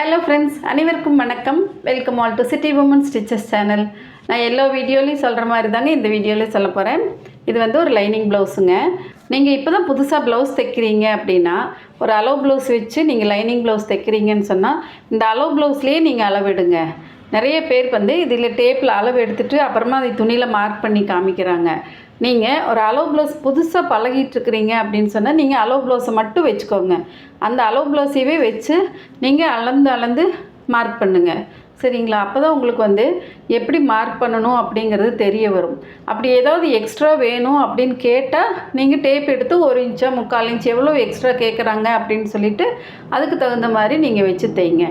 Hello friends அனைவருக்கும் வணக்கம். Welcome all to city women stitches channel நான் எல்லா வீடியோலையும் சொல்கிற மாதிரி தாங்க இந்த வீடியோலையும் சொல்ல போகிறேன் இது வந்து ஒரு லைனிங் ப்ளவுஸுங்க நீங்கள் இப்போ தான் புதுசாக ப்ளவுஸ் தைக்கிறீங்க அப்படின்னா ஒரு அலோ ப்ளவுஸ் வச்சு நீங்கள் லைனிங் ப்ளவுஸ் தைக்கிறீங்கன்னு சொன்னால் இந்த அலோ ப்ளவுஸ்லேயே நீங்கள் அளவிடுங்க. நிறைய பேர் வந்து இதில் டேப்பில் அளவு எடுத்துகிட்டு அப்புறமா அதை துணியில் மார்க் பண்ணி காமிக்கிறாங்க. நீங்கள் ஒரு அலோ ப்ளவுஸ் புதுசாக பழகிட்டுருக்குறீங்க அப்படின்னு சொன்னால் நீங்கள் அலோ ப்ளவுஸை மட்டும் வச்சுக்கோங்க. அந்த அலோ ப்ளவுஸையவே வச்சு நீங்கள் அளந்து அளந்து மார்க் பண்ணுங்கள் சரிங்களா? அப்போ தான் உங்களுக்கு வந்து எப்படி மார்க் பண்ணணும் அப்படிங்கிறது தெரிய வரும். அப்படி ஏதாவது எக்ஸ்ட்ரா வேணும் அப்படின்னு கேட்டால் நீங்கள் டேப் எடுத்து ஒரு இன்ச்சா முக்கால் இன்ச் எவ்வளோ எக்ஸ்ட்ரா கேட்குறாங்க அப்படின்னு சொல்லிட்டு அதுக்கு தகுந்த மாதிரி நீங்கள் வச்சு தைங்க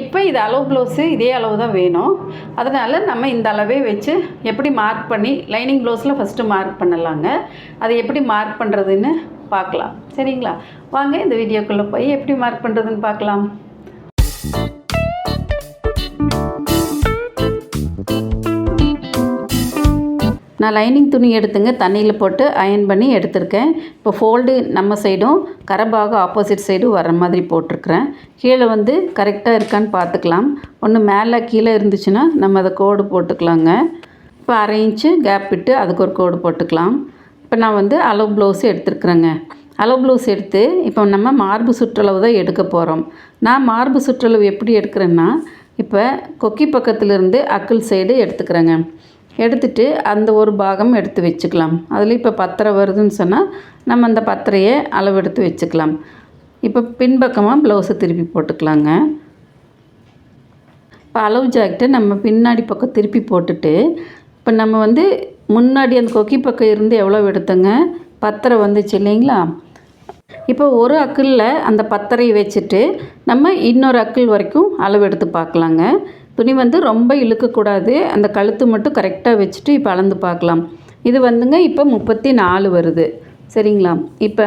இப்போ இது அளவு ப்ளவுஸு இதே அளவு தான் வேணும். அதனால் நம்ம இந்த அளவே வச்சு எப்படி மார்க் பண்ணி லைனிங் ப்ளவுஸில் ஃபஸ்ட்டு மார்க் பண்ணலாங்க. அதை எப்படி மார்க் பண்ணுறதுன்னு பார்க்கலாம். சரிங்களா? வாங்க இந்த வீடியோக்குள்ளே போய் எப்படி மார்க் பண்ணுறதுன்னு பார்க்கலாம். நான் லைனிங் துணி எடுத்துங்க தண்ணியில் போட்டு அயன் பண்ணி எடுத்திருக்கேன். இப்போ ஃபோல்டு நம்ம சைடும் கரபாக ஆப்போசிட் சைடும் வர மாதிரி போட்டிருக்கிறேன். கீழே வந்து கரெக்டாக இருக்கான்னு பார்த்துக்கலாம். ஒன்று மேலே கீழே இருந்துச்சுன்னா நம்ம அதை கோடு போட்டுக்கலாங்க. இப்போ அரை இன்ச்சு கேப் விட்டு அதுக்கு ஒரு கோடு போட்டுக்கலாம். இப்போ நான் வந்து அளவு ப்ளவுஸ் எடுத்துருக்குறேங்க. அளவு ப்ளவுஸ் எடுத்து இப்போ நம்ம மார்பு சுற்றளவு தான் எடுக்க போகிறோம் நான் மார்பு சுற்றளவு எப்படி எடுக்கிறேன்னா இப்போ கொக்கி பக்கத்துலேருந்து அக்கிள் சைடு எடுத்துக்கிறேங்க. எடுத்துட்டு அந்த ஒரு பாகம் எடுத்து வச்சுக்கலாம். அதில் இப்போ பத்தரை வருதுன்னு சொன்னால் நம்ம அந்த பத்தரையை அளவு எடுத்து வச்சுக்கலாம். இப்போ பின்பக்கமாக ப்ளவுஸை திருப்பி போட்டுக்கலாங்க. இப்போ அளவு ஜாக்கெட்டை நம்ம பின்னாடி பக்கம் திருப்பி போட்டுட்டு இப்போ நம்ம வந்து முன்னாடி அந்த கொக்கி பக்கம் இருந்து எவ்வளோ எடுத்தோங்க? பத்தரை வந்துச்சு இல்லைங்களா? இப்போ ஒரு அக்கிளில் அந்த பத்தரை வச்சுட்டு நம்ம இன்னொரு அக்கிள் வரைக்கும் அளவு எடுத்து பார்க்கலாங்க. துணி வந்து ரொம்ப இழுக்கக்கூடாது. அந்த கழுத்து மட்டும் கரெக்டாக வச்சுட்டு இப்போ அளந்து பார்க்கலாம். இது வந்துங்க இப்போ முப்பத்தி நாலு வருது. சரிங்களா? இப்போ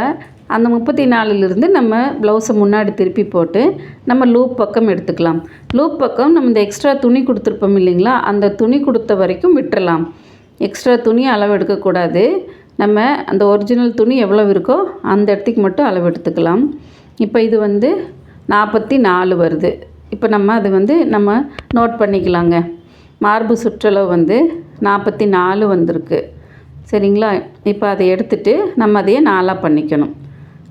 அந்த முப்பத்தி நாலுலேருந்து நம்ம ப்ளவுஸை முன்னாடி திருப்பி போட்டு நம்ம லூப் பக்கம் எடுத்துக்கலாம். லூப் பக்கம் நம்ம இந்த எக்ஸ்ட்ரா துணி கொடுத்துருப்போம் இல்லைங்களா? அந்த துணி கொடுத்த வரைக்கும் விட்டுறலாம். எக்ஸ்ட்ரா துணி அளவு எடுக்கக்கூடாது. நம்ம அந்த ஒரிஜினல் துணி எவ்வளோ இருக்கோ அந்த இடத்துக்கு மட்டும் அளவு எடுத்துக்கலாம். இப்போ இது வந்து நாற்பத்தி நாலு வருது. இப்போ நம்ம அது வந்து நம்ம நோட் பண்ணிக்கலாங்க. மார்பு சுற்றளவு வந்து நாற்பத்தி நாலு வந்திருக்கு. சரிங்களா? இப்போ அதை எடுத்துட்டு நம்ம அதையே நாலாக பண்ணிக்கணும்.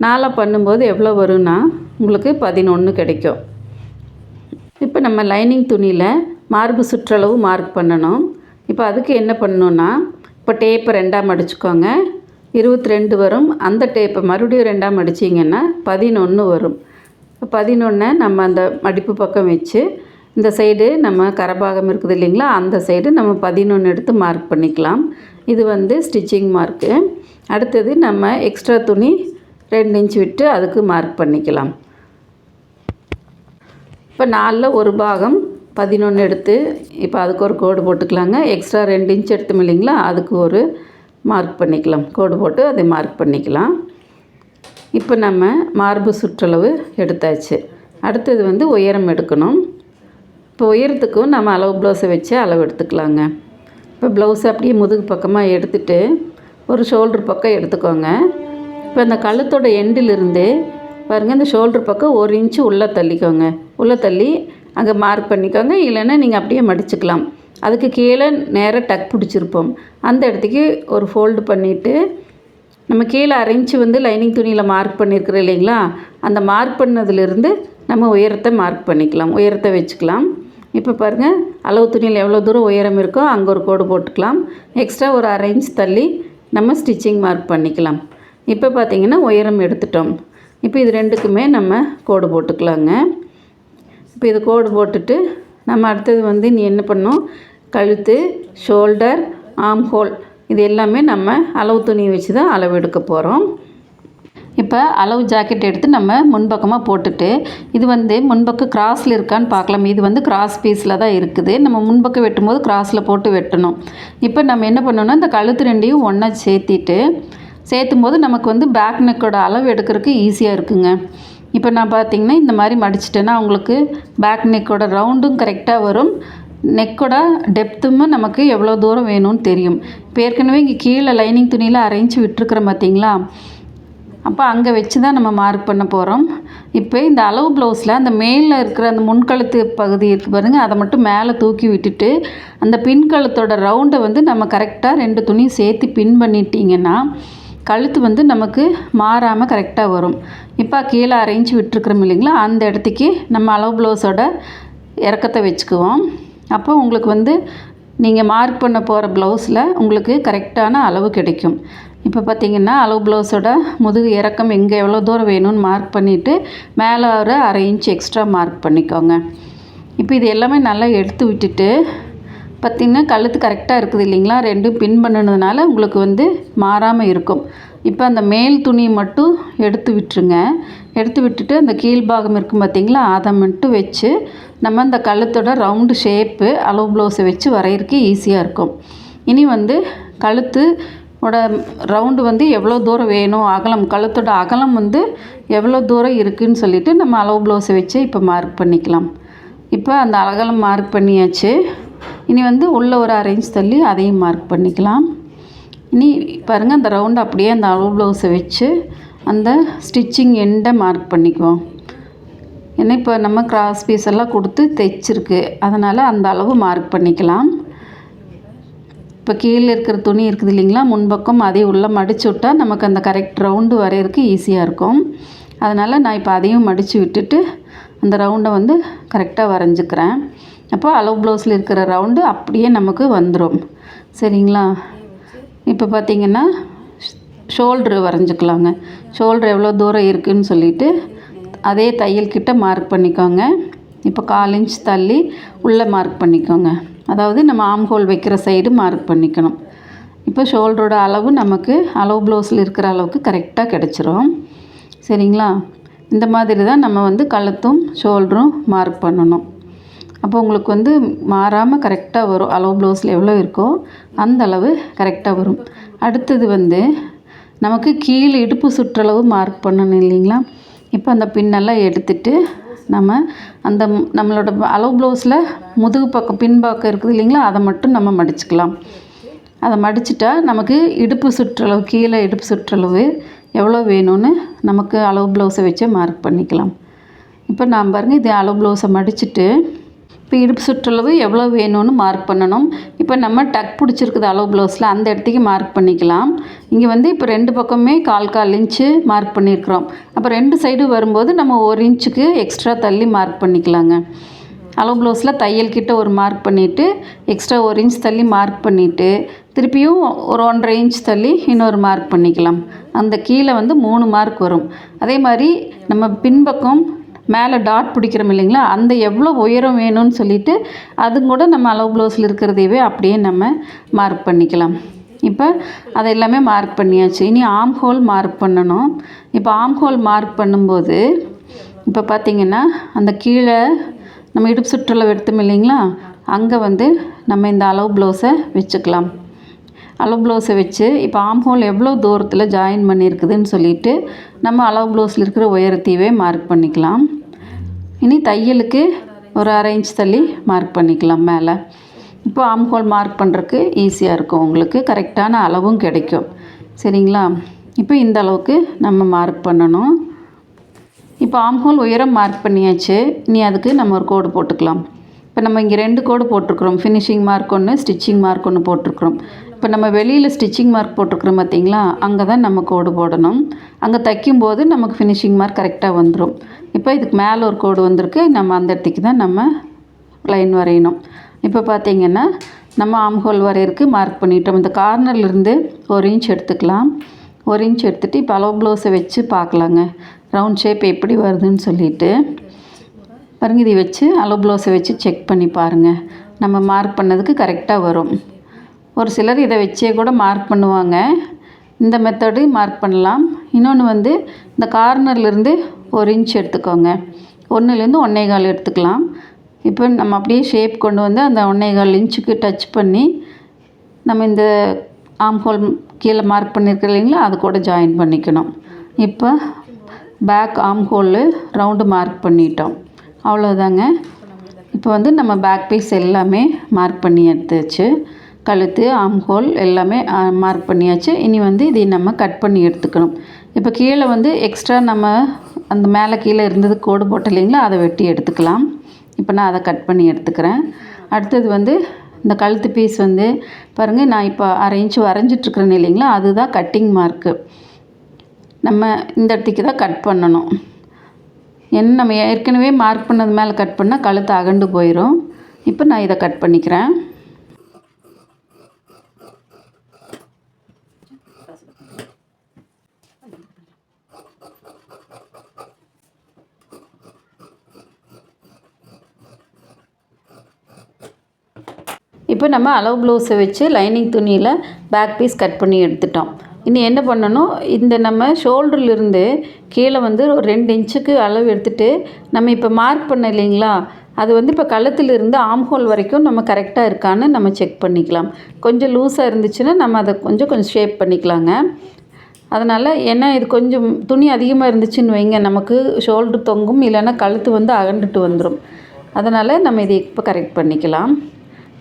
நாலாக பண்ணும்போது எவ்வளோ வரும்னா உங்களுக்கு பதினொன்று கிடைக்கும். இப்போ நம்ம லைனிங் துணியில் மார்பு சுற்றளவு மார்க் பண்ணணும். இப்போ அதுக்கு என்ன பண்ணணுன்னா இப்போ டேப்பை ரெண்டாக மடிச்சுக்கோங்க இருபத்தி ரெண்டு வரும். அந்த டேப்பை மறுபடியும் ரெண்டாக மடிச்சிங்கன்னா பதினொன்று வரும். பதினொன்று நம்ம அந்த மடிப்பு பக்கம் வச்சு இந்த சைடு நம்ம கரபாகம் இருக்குது இல்லைங்களா? அந்த சைடு நம்ம பதினொன்று எடுத்து மார்க் பண்ணிக்கலாம். இது வந்து ஸ்டிச்சிங் மார்க்கு அடுத்தது நம்ம எக்ஸ்ட்ரா துணி ரெண்டு இன்ச் விட்டு அதுக்கு மார்க் பண்ணிக்கலாம். இப்போ நாலில் ஒரு பாகம் பதினொன்று எடுத்து இப்போ அதுக்கு ஒரு கோடு போட்டுக்கலாங்க. எக்ஸ்ட்ரா ரெண்டு இன்ச் எடுத்தோம் இல்லைங்களா? அதுக்கு ஒரு மார்க் பண்ணிக்கலாம். கோடு போட்டு அதை மார்க் பண்ணிக்கலாம். இப்போ நம்ம மார்பு சுற்றளவு எடுத்தாச்சு. அடுத்தது வந்து உயரம் எடுக்கணும். இப்போ உயரத்துக்கும் நம்ம அளவு ப்ளவுஸை வச்சு அளவு எடுத்துக்கலாங்க. இப்போ ப்ளவுஸ் அப்படியே முதுகு பக்கமாக எடுத்துட்டு ஒரு ஷோல்ட்ரு பக்கம் எடுத்துக்கோங்க. இப்போ அந்த கழுத்தோட எண்டிலிருந்து பாருங்கள் இந்த ஷோல்ட்ரு பக்கம் ஒரு இன்ச்சு உள்ளே தள்ளிக்கோங்க. உள்ளே தள்ளி அங்கே மார்க் பண்ணிக்கோங்க. இல்லைன்னா நீங்கள் அப்படியே மடிச்சுக்கலாம். அதுக்கு கீழே நேராக டக் பிடிச்சிருப்போம். அந்த இடத்துக்கு ஒரு ஃபோல்டு பண்ணிவிட்டு நம்ம கீழே அரைஞ்சி வந்து லைனிங் துணியில் மார்க் பண்ணியிருக்கிறோம் இல்லைங்களா? அந்த மார்க் பண்ணதுலேருந்து நம்ம உயரத்தை மார்க் பண்ணிக்கலாம். உயரத்தை வச்சுக்கலாம். இப்போ பாருங்கள் அளவு துணியில் எவ்வளோ தூரம் உயரம் இருக்கோ அங்கே ஒரு கோடு போட்டுக்கலாம். எக்ஸ்ட்ரா ஒரு அரைஞ்ச் தள்ளி நம்ம ஸ்டிச்சிங் மார்க் பண்ணிக்கலாம். இப்போ பார்த்திங்கன்னா உயரம் எடுத்துட்டோம். இப்போ இது ரெண்டுக்குமே நம்ம கோடு போட்டுக்கலாங்க. இப்போ இது கோடு போட்டுட்டு நம்ம அடுத்தது வந்து நீ என்ன பண்ணோம் கழுத்து ஷோல்டர் ஆம் ஹோல் இது எல்லாமே நம்ம அளவு துணியை வச்சு தான் அளவு எடுக்க போகிறோம் இப்போ அளவு ஜாக்கெட் எடுத்து நம்ம முன்பக்கமாக போட்டுட்டு இது வந்து முன்பக்கம் கிராஸில் இருக்கான்னு பார்க்கலாம். இது வந்து கிராஸ் பீஸில் தான் இருக்குது. நம்ம முன்பக்கம் வெட்டும்போது கிராஸில் போட்டு வெட்டணும். இப்போ நம்ம என்ன பண்ணணும்னா இந்த கழுத்து ரெண்டையும் ஒன்றா சேர்த்திட்டு சேர்த்தும் போது நமக்கு வந்து பேக் நெக்கோட அளவு எடுக்கிறதுக்கு ஈஸியாக இருக்குங்க. இப்போ நான் பார்த்தீங்கன்னா இந்த மாதிரி மடிச்சிட்டேன்னா உங்களுக்கு பேக் நெக்கோட ரவுண்டும் கரெக்டாக வரும். நெக்கோட டெப்த்துமே நமக்கு எவ்வளோ தூரம் வேணும்னு தெரியும். இப்போ ஏற்கனவே இங்கே கீழே லைனிங் துணியில் அரைஞ்சி விட்டுருக்குறோம் பார்த்தீங்களா அப்போ அங்கே வச்சு தான் நம்ம மார்க் பண்ண போகிறோம் இப்போ இந்த அளவு ப்ளவுஸில் அந்த மேலில் இருக்கிற அந்த முன்கழுத்து பகுதி இருக்குது பாருங்கள் அதை மட்டும் மேலே தூக்கி விட்டுட்டு அந்த பின்கழுத்தோட ரவுண்டை வந்து நம்ம கரெக்டாக ரெண்டு துணியும் சேர்த்து பின் பண்ணிட்டீங்கன்னா கழுத்து வந்து நமக்கு மாறாமல் கரெக்டாக வரும். இப்போ கீழே அரைஞ்சி விட்டுருக்குறோம் இல்லைங்களா அந்த இடத்துக்கு நம்ம அளவு ப்ளவுஸோட இறக்கத்தை வச்சுக்குவோம். அப்போ உங்களுக்கு வந்து நீங்கள் மார்க் பண்ண போகிற ப்ளவுஸில் உங்களுக்கு கரெக்டான அளவு கிடைக்கும். இப்போ பார்த்தீங்கன்னா அளவு ப்ளவுஸோட முதுகு இறக்கம் எங்கே எவ்வளோ தூரம் வேணும்னு மார்க் பண்ணிவிட்டு மேலே ஒரு அரை இன்ச் எக்ஸ்ட்ரா மார்க் பண்ணிக்கோங்க. இப்போ இது எல்லாமே நல்லா எடுத்து விட்டுட்டு பார்த்திங்கன்னா கழுத்து கரெக்டாக இருக்குது இல்லைங்களா? ரெண்டும் பின் பண்ணினதுனால உங்களுக்கு வந்து மாறாமல் இருக்கும். இப்போ அந்த மேல் துணியை மட்டும் எடுத்து விட்டுருங்க. எடுத்து விட்டுட்டு அந்த கீழ்பாகம் இருக்கும் பார்த்திங்களா? அதை மட்டும் வச்சு நம்ம அந்த கழுத்தோட ரவுண்டு ஷேப்பு அளவு ப்ளவுஸை வச்சு வரைகிறதுக்கு ஈஸியாக இருக்கும். இனி வந்து கழுத்து ஓட ரவுண்டு வந்து எவ்வளோ தூரம் வேணும் அகலம் கழுத்தோட அகலம் வந்து எவ்வளோ தூரம் இருக்குதுன்னு சொல்லிவிட்டு நம்ம அளவு ப்ளவுஸை வச்சு இப்போ மார்க் பண்ணிக்கலாம். இப்போ அந்த அகலம் மார்க் பண்ணியாச்சு. இனி வந்து உள்ளே ஒரு அரேஞ்ச் தள்ளி அதையும் மார்க் பண்ணிக்கலாம். இனி பாருங்கள் அந்த ரவுண்டு அப்படியே அந்த அளவு ப்ளவுஸை வச்சு அந்த ஸ்டிச்சிங் எண்டை மார்க் பண்ணிக்குவோம். ஏன்னா இப்போ நம்ம கிராஸ் பீஸ் எல்லாம் கொடுத்து தைச்சிருக்கு. அதனால் அந்த அளவு மார்க் பண்ணிக்கலாம். இப்போ கீழே இருக்கிற துணி இருக்குது இல்லைங்களா முன்பக்கம் அதையும் உள்ளே மடித்து விட்டால் நமக்கு அந்த கரெக்ட் ரவுண்டு வரையிறதுக்கு ஈஸியாக இருக்கும். அதனால் நான் இப்போ அதையும் மடித்து விட்டுட்டு அந்த ரவுண்டை வந்து கரெக்டாக வரைஞ்சிக்கிறேன். அப்போ அளவு ப்ளவுஸில் இருக்கிற ரவுண்டு அப்படியே நமக்கு வந்துடும் சரிங்களா? இப்போ பார்த்திங்கன்னா ஷோல்ட்ரு வரைஞ்சிக்கலாங்க. ஷோல்ட்ரு எவ்வளோ தூரம் இருக்குதுன்னு சொல்லிவிட்டு அதே தையல் கிட்ட மார்க் பண்ணிக்கோங்க. இப்போ கால் இன்ச் தள்ளி உள்ளே மார்க் பண்ணிக்கோங்க. அதாவது நம்ம ஆம் ஹோல் வைக்கிற சைடு மார்க் பண்ணிக்கணும். இப்போ ஷோல்டரோட அளவு நமக்கு அளவு ப்ளவுஸில் இருக்கிற அளவுக்கு கரெக்டாக கிடச்சிரும். சரிங்களா? இந்த மாதிரி தான் நம்ம வந்து கழுத்தும் ஷோல்டரும் மார்க் பண்ணணும். அப்போ உங்களுக்கு வந்து மாறாமல் கரெக்டாக வரும். அளவு ப்ளவுஸில் எவ்வளோ இருக்கோ அந்த அளவு கரெக்டாக வரும். அடுத்தது வந்து நமக்கு கீழே இடுப்பு சுற்றளவு மார்க் பண்ணணும் இல்லைங்களா? இப்போ அந்த பின்னெல்லாம் எடுத்துட்டு நம்ம அந்த நம்மளோட அளவு ப்ளவுஸில் முதுகு பக்கம் பின்பக்கம் இருக்குது இல்லைங்களா? அதை மட்டும் நம்ம மடிச்சுக்கலாம். அதை மடிச்சிட்டா நமக்கு இடுப்பு சுற்றளவு கீழே இடுப்பு சுற்றளவு எவ்வளோ வேணும்னு நமக்கு அளவு ப்ளவுஸை வச்சு மார்க் பண்ணிக்கலாம். இப்போ நான் பாருங்கள் இது அளவு ப்ளவுஸை மடிச்சுட்டு இப்போ இடுப்பு சுற்றளவு எவ்வளோ வேணும்னு மார்க் பண்ணணும். இப்போ நம்ம டக் பிடிச்சிருக்குது அளவு ப்ளவுஸில் அந்த இடத்துக்கு மார்க் பண்ணிக்கலாம். இங்கே வந்து இப்போ ரெண்டு பக்கமே கால் கால் இன்ச்சு மார்க் பண்ணியிருக்கிறோம் அப்போ ரெண்டு சைடு வரும்போது நம்ம ஒரு இன்ச்சுக்கு எக்ஸ்ட்ரா தள்ளி மார்க் பண்ணிக்கலாங்க. அளவு ப்ளவுஸில் தையல் கிட்ட ஒரு மார்க் பண்ணிவிட்டு எக்ஸ்ட்ரா ஒரு இன்ச் தள்ளி மார்க் பண்ணிவிட்டு திருப்பியும் ஒரு ஒன்றரை இன்ச் தள்ளி இன்னொரு மார்க் பண்ணிக்கலாம். அந்த கீழே வந்து மூணு மார்க் வரும். அதே மாதிரி நம்ம பின்பக்கம் மேலே டாட் பிடிக்கிறோம் இல்லைங்களா? அந்த எவ்வளோ உயரம் வேணும்னு சொல்லிவிட்டு அது கூட நம்ம அளவு ப்ளவுஸில் இருக்கிறதையவே அப்படியே நம்ம மார்க் பண்ணிக்கலாம். இப்போ அதை எல்லாமே மார்க் பண்ணியாச்சு. இனி ஆம் ஹோல் மார்க் பண்ணணும். இப்போ ஆம் ஹோல் மார்க் பண்ணும்போது இப்போ பார்த்திங்கன்னா அந்த கீழே நம்ம இடுப்பு சுற்றுலா எடுத்தோம் இல்லைங்களா? அங்கே வந்து நம்ம இந்த அளவு ப்ளவுஸை வச்சுக்கலாம். அளவு ப்ளவுஸை வச்சு இப்போ ஆம் ஹோல் எவ்வளோ தூரத்தில் ஜாயின் பண்ணியிருக்குதுன்னு சொல்லிவிட்டு நம்ம அளவு ப்ளவுஸில் இருக்கிற உயரத்தையவே மார்க் பண்ணிக்கலாம். இனி தையலுக்கு ஒரு அரை இன்ச் தள்ளி மார்க் பண்ணிக்கலாம் மேலே. இப்போ ஆம்ஹோல் மார்க் பண்ணுறக்கு ஈஸியாக இருக்கும். உங்களுக்கு கரெக்டான அளவும் கிடைக்கும். சரிங்களா? இப்போ இந்த அளவுக்கு நம்ம மார்க் பண்ணணும். இப்போ ஆம்ஹோல் உயரம் மார்க் பண்ணியாச்சு. இனி அதுக்கு நம்ம ஒரு கோடு போட்டுக்கலாம். இப்போ நம்ம இங்கே ரெண்டு கோடு போட்டிருக்கிறோம். ஃபினிஷிங் மார்க் ஒன்று ஸ்டிச்சிங் மார்க் ஒன்று போட்டிருக்கிறோம். இப்போ நம்ம வெளியில் ஸ்டிச்சிங் மார்க் போட்டிருக்கிறோம் பார்த்தீங்களா? அங்கே தான் நம்ம கோடு போடணும். அங்கே தைக்கும்போது நமக்கு ஃபினிஷிங் மார்க் கரெக்டாக வந்துடும் இப்போ இதுக்கு மேலே ஒரு கோடு வந்திருக்கு. நம்ம அந்த இடத்துக்கு தான் நம்ம லைன் வரையணும். இப்போ பார்த்திங்கன்னா நம்ம ஆம்ஹோல் வரையறதுக்கு மார்க் பண்ணிட்டோம். இந்த கார்னர்லேருந்து ஒரு இன்ச் எடுத்துக்கலாம். ஒரு இன்ச் எடுத்துகிட்டு இப்போ அளவு ப்ளவுஸை வச்சு பார்க்கலாங்க. ரவுண்ட் ஷேப் எப்படி வருதுன்னு சொல்லிட்டு. பாருங்கள் இதை வச்சு அளவு ப்ளவுஸை வச்சு செக் பண்ணி பாருங்கள் நம்ம மார்க் பண்ணதுக்கு கரெக்டாக வரும். ஒரு சிலர் இதை வச்சே கூட மார்க் பண்ணுவாங்க. இந்த மெத்தடு மார்க் பண்ணலாம். இன்னொன்று வந்து இந்த கார்னர்லேருந்து ஒரு இன்ச் எடுத்துக்கோங்க. ஒன்றுலேருந்து ஒன்றே கால் எடுத்துக்கலாம். இப்போ நம்ம அப்படியே ஷேப் கொண்டு வந்து அந்த ஒன்றே கால் இன்ச்சுக்கு டச் பண்ணி நம்ம இந்த ஆம் ஹோல் கீழே மார்க் பண்ணியிருக்க இல்லைங்களா? அது கூட ஜாயின் பண்ணிக்கணும். இப்போ பேக் ஆம் ஹோலு ரவுண்டு மார்க் பண்ணிட்டோம். அவ்வளோதாங்க இப்போ வந்து நம்ம பேக் பீஸ் எல்லாமே மார்க் பண்ணி எடுத்துச்சு. கழுத்து ஆம் ஹோல் எல்லாமே மார்க் பண்ணியாச்சு. இனி வந்து இதை நம்ம கட் பண்ணி எடுத்துக்கணும். இப்போ கீழே வந்து எக்ஸ்ட்ரா நம்ம அந்த மேலே கீழே இருந்தது கோடு போட்ட இல்லைங்களா அதை வெட்டி எடுத்துக்கலாம். இப்போ நான் அதை கட் பண்ணி எடுத்துக்கிறேன். அடுத்தது வந்து இந்த கழுத்து பீஸ் வந்து பாருங்கள் நான் இப்போ அரை இன்ச்சு வரைஞ்சிட்ருக்குறேன் இல்லைங்களா அதுதான் கட்டிங் மார்க்கு நம்ம இந்த இடத்துக்கு தான் கட் பண்ணணும். என்ன நம்ம ஏற்கனவே மார்க் பண்ணது மேலே கட் பண்ணால் கழுத்து அகண்டு போயிடும் இப்போ நான் இதை கட் பண்ணிக்கிறேன். இப்போ நம்ம அளவு ப்ளவுஸை வச்சு லைனிங் துணியில் பேக் பீஸ் கட் பண்ணி எடுத்துட்டோம். இனி என்ன பண்ணணும்? இந்த நம்ம ஷோல்டர்லேருந்து கீழே வந்து ஒரு ரெண்டு இன்ச்சுக்கு அளவு எடுத்துகிட்டு நம்ம இப்போ மார்க் பண்ண இல்லைங்களா? அது வந்து இப்போ கழுத்துலேருந்து ஆம்ஹோல் வரைக்கும் நம்ம கரெக்டாக இருக்கான்னு நம்ம செக் பண்ணிக்கலாம். கொஞ்சம் லூஸாக இருந்துச்சுன்னா நம்ம அதை கொஞ்சம் கொஞ்சம் ஷேப் பண்ணிக்கலாங்க. அதனால் ஏன்னா இது கொஞ்சம் துணி அதிகமாக இருந்துச்சுன்னு வைங்க நமக்கு ஷோல்டர் தொங்கும் இல்லைன்னா கழுத்து வந்து அகண்டுட்டு வந்துடும் அதனால் நம்ம இதை இப்போ கரெக்ட் பண்ணிக்கலாம்.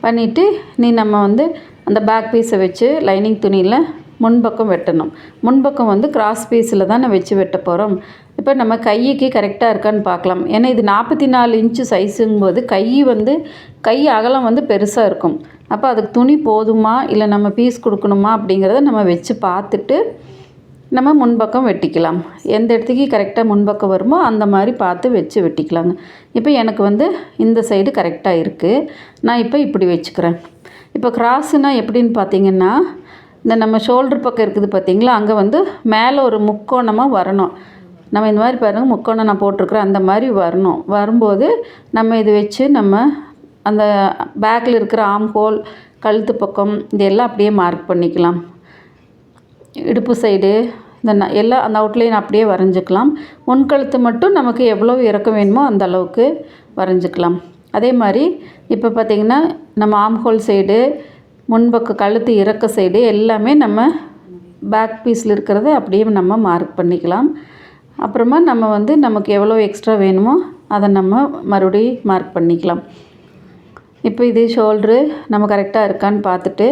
பண்ணிவிட்டு நீ நம்ம வந்து அந்த பேக் பீஸை வச்சு லைனிங் துணியில் முன்பக்கம் வெட்டணும். முன்பக்கம் வந்து கிராஸ் பீஸில் தான் வச்சு வெட்ட போகிறோம் இப்போ நம்ம கைக்கு கரெக்டாக இருக்கான்னு பார்க்கலாம். ஏன்னா இது நாற்பத்தி நாலு இன்ச்சு சைஸுங்கும்போது கை வந்து கை அகலம் வந்து பெருசாக இருக்கும். அப்போ அதுக்கு துணி போதுமா? இல்லை நம்ம பீஸ் கொடுக்கணுமா? அப்படிங்கிறத நம்ம வச்சு பார்த்துட்டு நம்ம முன்பக்கம் வெட்டிக்கலாம். எந்த இடத்துக்கு கரெக்டாக முன்பக்கம் வருமோ அந்த மாதிரி பார்த்து வச்சு வெட்டிக்கலாங்க. இப்போ எனக்கு வந்து இந்த சைடு கரெக்டாக இருக்குது நான் இப்போ இப்படி வச்சுக்கிறேன். இப்போ கிராஸுனால் எப்படின்னு பார்த்தீங்கன்னா இந்த நம்ம ஷோல்டர் பக்கம் இருக்குது பார்த்தீங்களா? அங்கே வந்து மேலே ஒரு முக்கோணமாக வரணும். நம்ம இந்த மாதிரி பாருங்கள் முக்கோணம் நான் போட்டிருக்குறேன். அந்த மாதிரி வரணும். வரும்போது நம்ம இது வச்சு நம்ம அந்த பேக்கில் இருக்கிற ஆம் ஹோல் கழுத்து பக்கம் இதெல்லாம் அப்படியே மார்க் பண்ணிக்கலாம். இடுப்பு சைடு இந்த ந எல்லா அந்த அவுட்லைன் அப்படியே வரைஞ்சிக்கலாம். முன்கழுத்து மட்டும் நமக்கு எவ்வளோ இறக்கம் வேணுமோ அந்த அளவுக்கு வரைஞ்சிக்கலாம். அதே மாதிரி இப்போ பார்த்திங்கன்னா நம்ம ஆம்ஹோல் சைடு முன்பக்க கழுத்து இறக்க சைடு எல்லாமே நம்ம பேக் பீஸில் இருக்கிறத அப்படியே நம்ம மார்க் பண்ணிக்கலாம். அப்புறமா நம்ம வந்து நமக்கு எவ்வளோ எக்ஸ்ட்ரா வேணுமோ அதை நம்ம மறுபடியும் மார்க் பண்ணிக்கலாம். இப்போ இது ஷோல்ட்ரு நம்ம கரெக்டாக இருக்கான்னு பார்த்துட்டு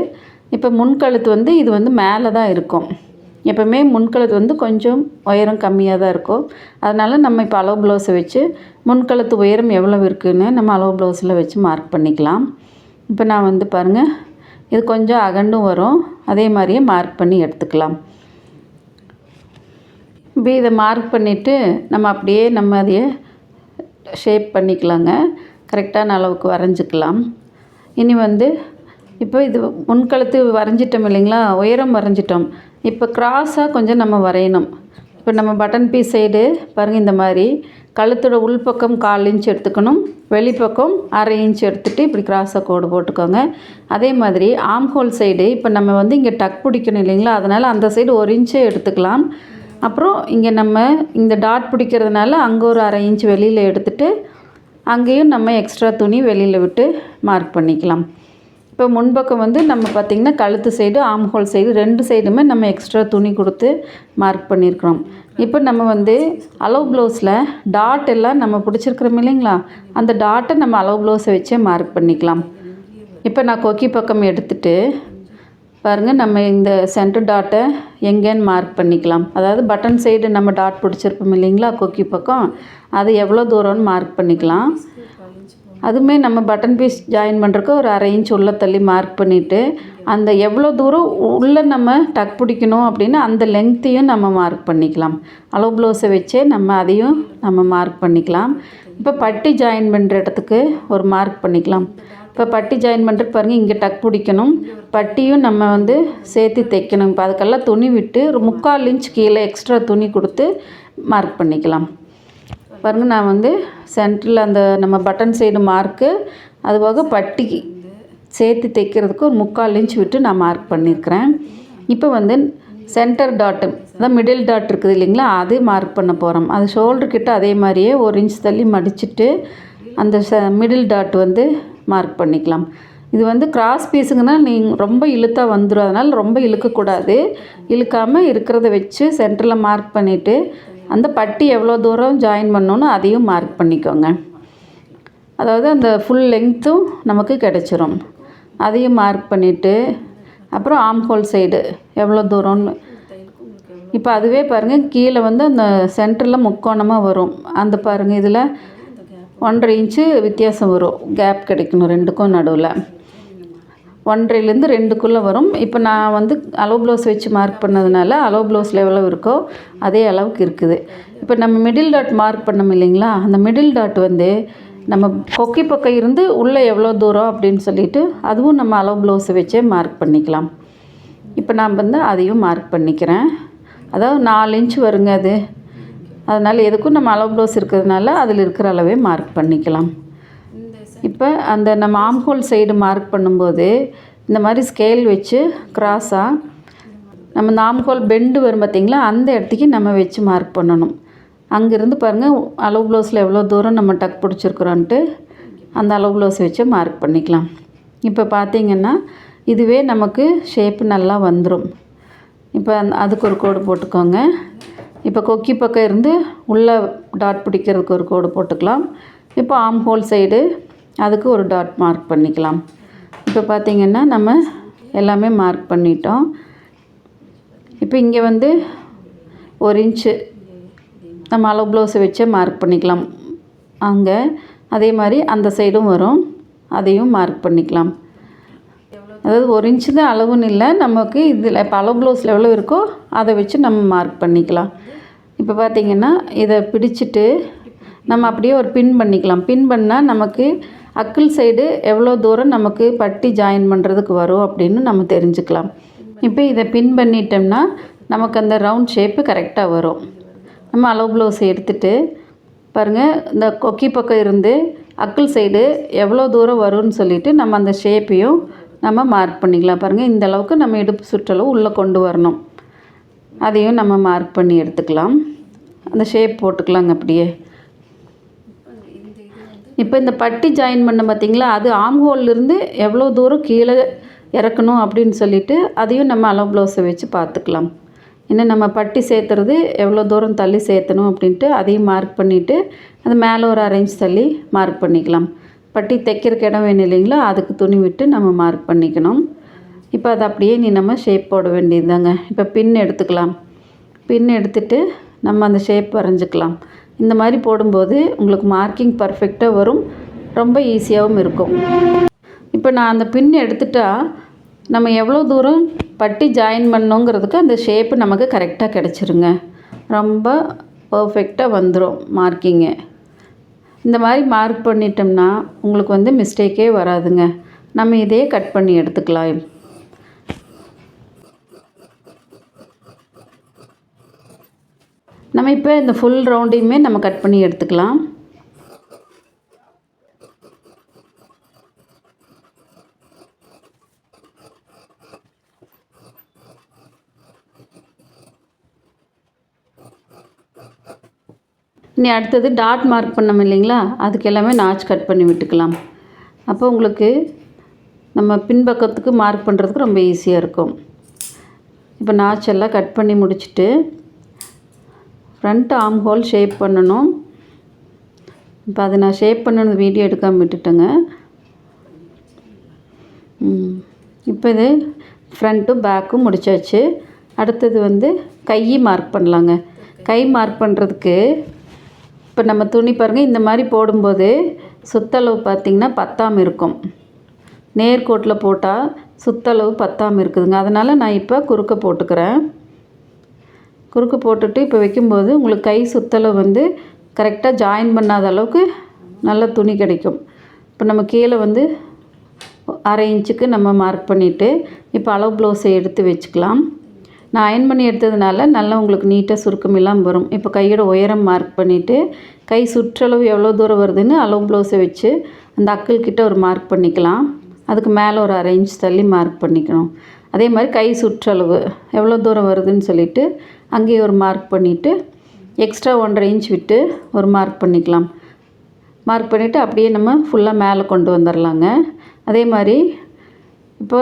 இப்போ முன்கழுத்து வந்து இது வந்து மேலே தான் இருக்கும். எப்போவுமே முன்கழுத்து வந்து கொஞ்சம் உயரம் கம்மியாக தான் இருக்கும். அதனால் நம்ம இப்போ அளவு ப்ளவுஸை வச்சு முன்கழுத்து உயரம் எவ்வளோ இருக்குதுன்னு நம்ம அளவு ப்ளவுஸில் வச்சு மார்க் பண்ணிக்கலாம். இப்போ நான் வந்து பாருங்கள் இது கொஞ்சம் அகண்டும் வரும். அதே மாதிரியே மார்க் பண்ணி எடுத்துக்கலாம். இப்போ இதை மார்க் பண்ணிவிட்டு நம்ம அப்படியே நம்ம அதையே ஷேப் பண்ணிக்கலாங்க. கரெக்டான அளவுக்கு வரைஞ்சிக்கலாம். இனி வந்து இப்போ இது முன்கழுத்து வரைஞ்சிட்டோம் இல்லைங்களா? உயரம் வரைஞ்சிட்டோம். இப்போ க்ராஸாக கொஞ்சம் நம்ம வரையணும். இப்போ நம்ம பட்டன் பீஸ் சைடு பாருங்கள் இந்த மாதிரி. கழுத்தோட உள்பக்கம் கால் இன்ச் எடுத்துக்கணும். வெளிப்பக்கம் அரை இன்ச் எடுத்துகிட்டு இப்படி கிராஸாக கோடு போட்டுக்கோங்க. அதே மாதிரி ஆம் ஹோல் சைடு இப்போ நம்ம வந்து இங்கே டக் பிடிக்கணும் இல்லைங்களா? அதனால் அந்த சைடு ஒரு இன்ச்சே எடுத்துக்கலாம். அப்புறம் இங்கே நம்ம இந்த டாட் பிடிக்கிறதுனால அங்கே ஒரு அரை இன்ச் வெளியில் எடுத்துகிட்டு அங்கேயும் நம்ம எக்ஸ்ட்ரா துணி வெளியில் விட்டு மார்க் பண்ணிக்கலாம். இப்போ முன்பக்கம் வந்து நம்ம பார்த்திங்கன்னா கழுத்து சைடு ஆம்ஹோல் சைடு ரெண்டு சைடுமே நம்ம எக்ஸ்ட்ரா துணி கொடுத்து மார்க் பண்ணியிருக்கிறோம். இப்போ நம்ம வந்து அளவு ப்ளவுஸில் டாட் எல்லாம் நம்ம பிடிச்சிருக்கிறோம் இல்லைங்களா? அந்த டாட்டை நம்ம அளவு ப்ளவுஸை வச்சே மார்க் பண்ணிக்கலாம். இப்போ நான் கொக்கி பக்கம் எடுத்துகிட்டு பாருங்கள் நம்ம இந்த சென்டர் டாட்டை எங்கேன்னு மார்க் பண்ணிக்கலாம். அதாவது பட்டன் சைடு நம்ம டாட் பிடிச்சிருப்போம் இல்லைங்களா கொக்கி பக்கம்? அது எவ்வளோ தூரம்னு மார்க் பண்ணிக்கலாம். அதுவுமே நம்ம பட்டன் பீஸ் ஜாயின் பண்ணுறக்கு ஒரு அரை இன்ச் உள்ள தள்ளி மார்க் பண்ணிவிட்டு அந்த எவ்வளோ தூரம் உள்ளே நம்ம டக் பிடிக்கணும் அப்படின்னு அந்த லெங்க்த்தையும் நம்ம மார்க் பண்ணிக்கலாம். அளவு ப்ளவுஸை வச்சே நம்ம அதையும் நம்ம மார்க் பண்ணிக்கலாம். இப்போ பட்டி ஜாயின் பண்ணுற இடத்துக்கு ஒரு மார்க் பண்ணிக்கலாம். இப்போ பட்டி ஜாயின் பண்ணுறது பாருங்கள் இங்கே டக் பிடிக்கணும். பட்டியும் நம்ம வந்து சேர்த்து தைக்கணும். இப்போ அதுக்கெல்லாம் துணி விட்டு ஒரு முக்கால் இன்ச் கீழே எக்ஸ்ட்ரா துணி கொடுத்து மார்க் பண்ணிக்கலாம். பாருங்கள் நான் வந்து சென்டரில் அந்த நம்ம பட்டன் சைடு மார்க்கு அதுபோக பட்டிக்கு சேர்த்து தைக்கிறதுக்கு ஒரு முக்கால் இன்ச் விட்டு நான் மார்க் பண்ணியிருக்கிறேன் இப்போ வந்து சென்டர் டாட்டு அதான் மிடில் டாட் இருக்குது இல்லைங்களா அது மார்க் பண்ண போகிறோம் அது ஷோல்டர் கிட்ட அதே மாதிரியே ஒரு இன்ச் தள்ளி மடிச்சுட்டு அந்த ச மிடில் டாட் வந்து மார்க் பண்ணிக்கலாம். இது வந்து கிராஸ் பீஸுங்கன்னா நீங்கள் ரொம்ப இழுத்தாக வந்துடும் அதனால் ரொம்ப இழுக்கக்கூடாது. இழுக்காமல் இருக்கிறத வச்சு சென்டரில் மார்க் பண்ணிவிட்டு அந்த பட்டி எவ்வளோ தூரம் ஜாயின் பண்ணணும் அதையும் மார்க் பண்ணிக்கோங்க. அதாவது அந்த ஃபுல் லெங்க்த்தும் நமக்கு கிடச்சிரும். அதையும் மார்க் பண்ணிவிட்டு அப்புறம் ஆம் ஹோல் சைடு எவ்வளோ தூரம்னு. இப்போ அதுவே பாருங்கள் கீழே வந்து அந்த சென்டரில் முக்கோணமாக வரும். அந்த பாருங்கள் இதில் ஒன்றரை இன்ச்சு வித்தியாசம் வரும். கேப் கிடைக்கணும் ரெண்டுக்கும் நடுவில். ஒன்றரைலேருந்து ரெண்டுக்குள்ளே வரும். இப்போ நான் வந்து அளவு ப்ளவுஸ் வச்சு மார்க் பண்ணதுனால அளவு ப்ளவுஸில் எவ்வளோ இருக்கோ அதே அளவுக்கு இருக்குது. இப்போ நம்ம மிடில் டாட் மார்க் பண்ணோம் இல்லைங்களா? அந்த மிடில் டாட் வந்து நம்ம கொக்கி பக்கம் இருந்து உள்ளே எவ்வளோ தூரம் அப்படின்னு சொல்லிட்டு அதுவும் நம்ம அளவு ப்ளவுஸை வச்சே மார்க் பண்ணிக்கலாம். இப்போ நான் வந்து அதையும் மார்க் பண்ணிக்கிறேன். அதாவது நாலு இன்ச் வருங்க அது. அதனால் எதுக்கும் நம்ம அளவு ப்ளவுஸ் இருக்கிறதுனால அதில் இருக்கிற அளவே மார்க் பண்ணிக்கலாம். இப்போ அந்த நம்ம ஆம்ஹோல் சைடு மார்க் பண்ணும்போது இந்த மாதிரி ஸ்கேல் வச்சு க்ராஸாக நம்ம இந்த ஆம்ஹோல் பெண்டு வரும் பார்த்திங்களா அந்த இடத்துக்கு நம்ம வச்சு மார்க் பண்ணணும். அங்கேருந்து பாருங்கள் அளவு ப்ளவுஸில் எவ்வளோ தூரம் நம்ம டக் பிடிச்சிருக்குறோன்ட்டு அந்த அளவு ப்ளவுஸ் வச்சு மார்க் பண்ணிக்கலாம். இப்போ பார்த்திங்கன்னா இதுவே நமக்கு ஷேப்பு நல்லா வந்துடும் இப்போ அந்த அதுக்கு ஒரு கோடு போட்டுக்கோங்க. இப்போ கொக்கி பக்கம் இருந்து உள்ளே டாட் பிடிக்கிறதுக்கு ஒரு கோடு போட்டுக்கலாம். இப்போ ஆம் ஹோல் சைடு அதுக்கு ஒரு டாட் மார்க் பண்ணிக்கலாம். இப்போ பார்த்திங்கன்னா நம்ம எல்லாமே மார்க் பண்ணிட்டோம். இப்போ இங்கே வந்து ஒரு இன்ச்சு நம்ம அளவு ப்ளவுஸை வச்சே மார்க் பண்ணிக்கலாம். அங்கே அதே மாதிரி அந்த சைடும் வரும். அதையும் மார்க் பண்ணிக்கலாம். அதாவது ஒரு இன்ச்சு தான் அளவுன்னு இல்லை நமக்கு இதில் இப்போ அளவு ப்ளவுஸில் எவ்வளோ இருக்கோ அதை வச்சு நம்ம மார்க் பண்ணிக்கலாம். இப்போ பார்த்திங்கன்னா இதை பிடிச்சிட்டு நம்ம அப்படியே ஒரு பின் பண்ணிக்கலாம். பின் பண்ணால் நமக்கு அக்கிள் சைடு எவ்வளோ தூரம் நமக்கு பட்டி ஜாயின் பண்ணுறதுக்கு வரும் அப்படின்னு நம்ம தெரிஞ்சுக்கலாம். இப்போ இதை பின் பண்ணிட்டோம்னா நமக்கு அந்த ரவுண்ட் ஷேப்பு கரெக்டாக வரும். நம்ம அளவு ப்ளவுஸ் எடுத்துகிட்டு பாருங்கள் இந்த கொக்கி பக்கம் இருந்து அக்கிள் சைடு எவ்வளோ தூரம் வரும்னு சொல்லிவிட்டு நம்ம அந்த ஷேப்பையும் நம்ம மார்க் பண்ணிக்கலாம். பாருங்கள் இந்த அளவுக்கு நம்ம இடுப்பு சுற்றளவு உள்ளே கொண்டு வரணும். அதையும் நம்ம மார்க் பண்ணி எடுத்துக்கலாம். அந்த ஷேப் போட்டுக்கலாங்க அப்படியே. இப்போ இந்த பட்டி ஜாயின் பண்ண பார்த்தீங்களா? அது ஆம்ஹோல்லேருந்து எவ்வளோ தூரம் கீழே இறக்கணும் அப்படின்னு சொல்லிட்டு அதையும் நம்ம அளவு ப்ளவுஸை வச்சு பார்த்துக்கலாம். இன்னும் நம்ம பட்டி சேர்த்துறது எவ்வளோ தூரம் தள்ளி சேர்த்தணும் அப்படின்ட்டு அதையும் மார்க் பண்ணிவிட்டு அது மேலே ஒரு அரைஞ்ச் தள்ளி மார்க் பண்ணிக்கலாம். பட்டி தைக்கிறக்கு இடம் வேணும் இல்லைங்களா? அதுக்கு துணி விட்டு நம்ம மார்க் பண்ணிக்கணும். இப்போ அதை அப்படியே நீ நம்ம ஷேப் போட வேண்டியதுதாங்க. இப்போ பின் எடுத்துக்கலாம். பின் எடுத்துட்டு நம்ம அந்த ஷேப் வரைஞ்சிக்கலாம். இந்த மாதிரி போடும்போது உங்களுக்கு மார்க்கிங் பர்ஃபெக்டாக வரும். ரொம்ப ஈஸியாகவும் இருக்கும். இப்போ நான் அந்த பின் எடுத்துட்டால் நம்ம எவ்வளோ தூரம் பட்டி ஜாயின் பண்ணோங்கிறதுக்கு அந்த ஷேப்பு நமக்கு கரெக்டாக கிடச்சிருங்க. ரொம்ப பர்ஃபெக்டாக வந்துடும் மார்க்கிங்கு இந்த மாதிரி மார்க் பண்ணிட்டோம்னா உங்களுக்கு வந்து மிஸ்டேக்கே வராதுங்க. நம்ம இதே கட் பண்ணி எடுத்துக்கலாம். நம்ம இப்போ இந்த ஃபுல் ரவுண்டையுமே நம்ம கட் பண்ணி எடுத்துக்கலாம். இனி அடுத்தது டாட் மார்க் பண்ணோம் இல்லைங்களா? அதுக்கு எல்லாமே நாச் கட் பண்ணி விட்டுக்கலாம். அப்போ உங்களுக்கு நம்ம பின்பக்கத்துக்கு மார்க் பண்ணுறதுக்கு ரொம்ப ஈஸியாக இருக்கும். இப்போ நாச் எல்லாம் கட் பண்ணி முடிச்சுட்டு ஃப்ரண்ட் ஆம் ஹோல் ஷேப் பண்ணணும். இப்போ அதை நான் ஷேப் பண்ணணும் வீடியோ எடுக்காமல் விட்டுட்டேங்க. இப்போ இது ஃப்ரண்ட்டும் பேக்கும் முடிச்சாச்சு. அடுத்தது வந்து கை மார்க் பண்ணலாங்க. கை மார்க் பண்ணுறதுக்கு இப்போ நம்ம துணி பாருங்கள் இந்த மாதிரி போடும்போது சுத்தளவு பார்த்திங்கன்னா பத்தாமல் இருக்கும். நேர்கோட்டில் போட்டால் சுத்தளவு பத்தாமல் இருக்குதுங்க. அதனால் நான் இப்போ குறுக்க போட்டுக்கிறேன். குறுக்கு போட்டுட்டு இப்போ வைக்கும்போது உங்களுக்கு கை சுத்தலை வந்து கரெக்டாக ஜாயின் பண்ணாத அளவுக்கு நல்ல துணி கிடைக்கும். இப்போ நம்ம கீழே வந்து அரை இன்ச்சுக்கு நம்ம மார்க் பண்ணிவிட்டு இப்போ அளவு ப்ளவுஸை எடுத்து வச்சுக்கலாம். நான் அயன் பண்ணி எடுத்ததுனால நல்லா உங்களுக்கு நீட்டாக சுருக்கமெல்லாம் வரும். இப்போ கையோட உயரம் மார்க் பண்ணிவிட்டு கை சுற்றளவு எவ்வளோ தூரம் வருதுன்னு அளவு ப்ளவுஸை வச்சு அந்த அக்கள்கிட்ட ஒரு மார்க் பண்ணிக்கலாம். அதுக்கு மேலே ஒரு அரை இன்ச் தள்ளி மார்க் பண்ணிக்கணும். அதே மாதிரி கை சுற்றளவு எவ்வளோ தூரம் வருதுன்னு சொல்லிவிட்டு அங்கேயே ஒரு மார்க் பண்ணிவிட்டு எக்ஸ்ட்ரா ஒன்றரை இன்ச் விட்டு ஒரு மார்க் பண்ணிக்கலாம். மார்க் பண்ணிவிட்டு அப்படியே நம்ம ஃபுல்லாக மேலே கொண்டு வந்துடலாங்க அதே மாதிரி இப்போ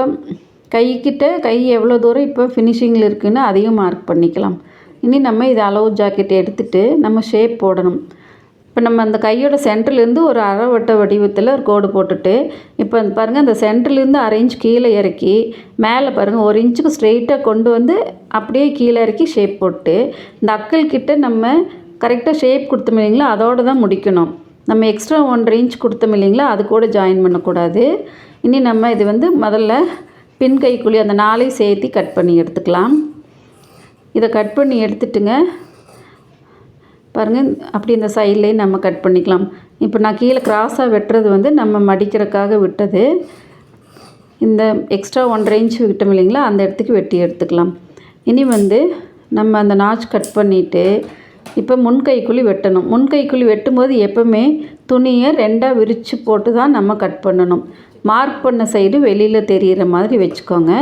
கைக்கிட்ட கை எவ்வளோ தூரம் இப்போ ஃபினிஷிங்கில் இருக்குதுன்னு அதையும் மார்க் பண்ணிக்கலாம். இனி நம்ம இது அளவு ஜாக்கெட் எடுத்துகிட்டு நம்ம ஷேப் போடணும். இப்போ நம்ம அந்த கையோட சென்டர்லேருந்து ஒரு அரை வட்ட வடிவத்தில் ஒரு கோடு போட்டுட்டு இப்போ அந்த பாருங்கள் அந்த சென்டர்லேருந்து அரை இன்ச் கீழே இறக்கி மேலே பாருங்கள் ஒரு இன்ச்சுக்கு ஸ்ட்ரெயிட்டாக கொண்டு வந்து அப்படியே கீழே இறக்கி ஷேப் போட்டு இந்த அக்கல் கிட்ட நம்ம கரெக்டாக ஷேப் கொடுத்தோம் இல்லைங்களா அதோடு தான் முடிக்கணும். நம்ம எக்ஸ்ட்ரா ஒன்றரை இன்ச் கொடுத்தோம் இல்லைங்களா அது கூட ஜாயின் பண்ணக்கூடாது. இனி நம்ம இது வந்து முதல்ல பின் கைக்குழி அந்த நாளையும் சேர்த்து கட் பண்ணி எடுத்துக்கலாம். இதை கட் பண்ணி எடுத்துட்டுங்க. பாருங்கள் அப்படி இந்த சைட்லேயும் நம்ம கட் பண்ணிக்கலாம். இப்போ நான் கீழே கிராஸாக வெட்டுறது வந்து நம்ம மடிக்கிறதுக்காக விட்டது. இந்த எக்ஸ்ட்ரா ஒன்றரை இன்ச் விட்டோம் இல்லைங்களா அந்த இடத்துக்கு வெட்டி எடுத்துக்கலாம். இனி வந்து நம்ம அந்த நாச் கட் பண்ணிவிட்டு இப்போ முன்கைக்குழி வெட்டணும். முன்கைக்குழி வெட்டும்போது எப்போவுமே துணியை ரெண்டாக விரித்து போட்டு தான் நம்ம கட் பண்ணணும். மார்க் பண்ண சைடு வெளியில் தெரிகிற மாதிரி வச்சுக்கோங்க.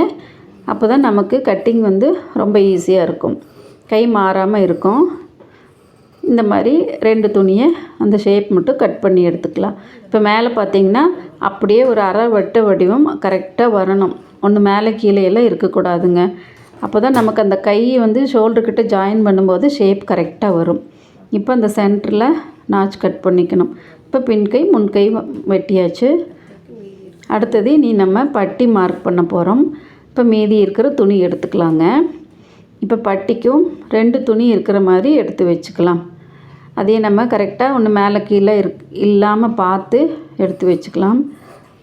அப்போ தான் நமக்கு கட்டிங் வந்து ரொம்ப ஈஸியாக இருக்கும். கை மாறாமல் இருக்கும். இந்த மாதிரி ரெண்டு துணியை அந்த ஷேப் மட்டும் கட் பண்ணி எடுத்துக்கலாம். இப்போ மேலே பார்த்தீங்கன்னா அப்படியே ஒரு அரை வட்ட வடிவம் கரெக்டாக வரணும். ஒன்று மேலே கீழே எல்லாம் இருக்கக்கூடாதுங்க. அப்போ தான் நமக்கு அந்த கை வந்து ஷோல்டர்கிட்ட ஜாயின் பண்ணும்போது ஷேப் கரெக்டாக வரும். இப்போ அந்த சென்டரில் நாச் கட் பண்ணிக்கணும். இப்போ பின் கை முன் கை வெட்டியாச்சு. அடுத்தது நீ நம்ம பட்டி மார்க் பண்ண போகிறோம் இப்போ மீதி இருக்கிற துணி எடுத்துக்கலாங்க. இப்போ பட்டிக்கும் ரெண்டு துணி இருக்கிற மாதிரி எடுத்து வச்சுக்கலாம். அதே நம்ம கரெக்டாக ஒன்று மேலே கீழே இருக் இல்லாமல் பார்த்து எடுத்து வச்சுக்கலாம்.